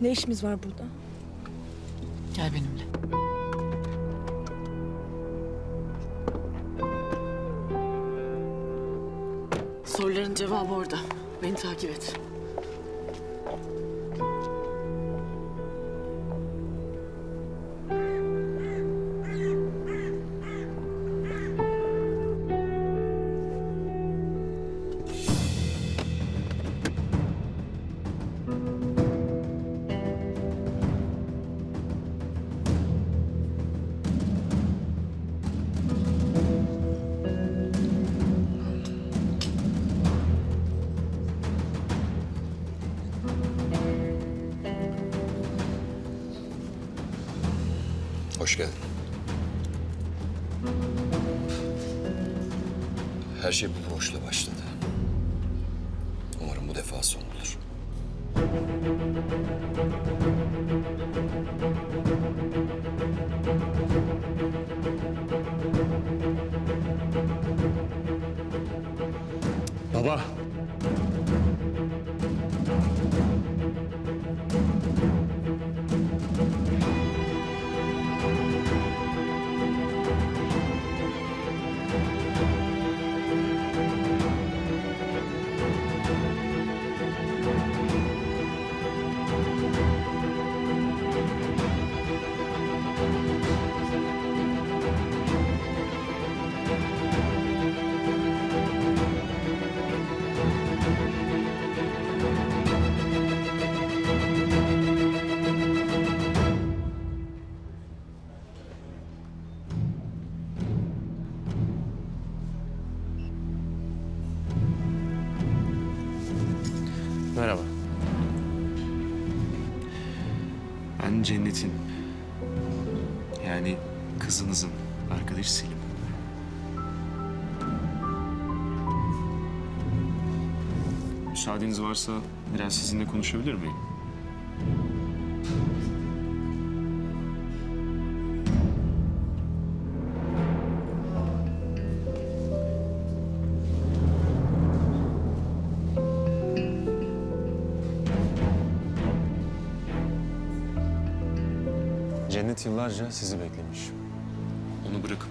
Ne işimiz var burada? Gel benimle. Soruların cevabı orada. Beni takip et. Hoş geldin. Her şey bu boşla başladı. Umarım bu defa son olur. Baba. Merhaba. Ben Cennet'in yani kızınızın arkadaşı Selim. Müsaadeniz varsa biraz sizinle konuşabilir miyim? Cennet yıllarca sizi beklemiş. Onu bırakıp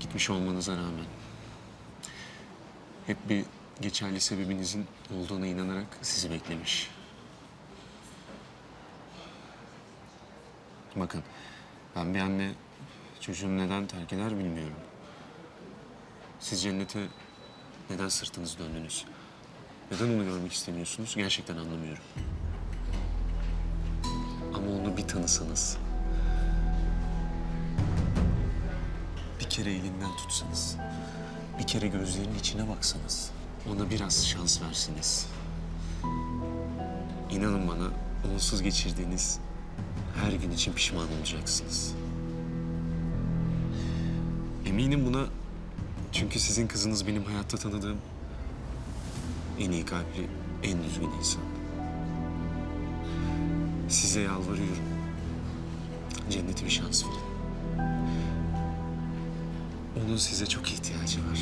gitmiş olmanıza rağmen hep bir geçerli sebebinizin olduğuna inanarak sizi beklemiş. Bakın, ben bir anne çocuğunu neden terk eder bilmiyorum. Siz cennete neden sırtınızı döndünüz? Neden onu görmek istemiyorsunuz? Gerçekten anlamıyorum. Ama onu bir tanısanız. Kere elinden tutsanız. Bir kere gözlerinin içine baksanız. Ona biraz şans versiniz. İnanın bana onsuz geçirdiğiniz her gün için pişman olacaksınız. Eminim buna çünkü sizin kızınız benim hayatta tanıdığım en iyi kalpli, en düzgün insan. Size yalvarıyorum. Cennete bir şans verin. Onun size çok ihtiyacı var.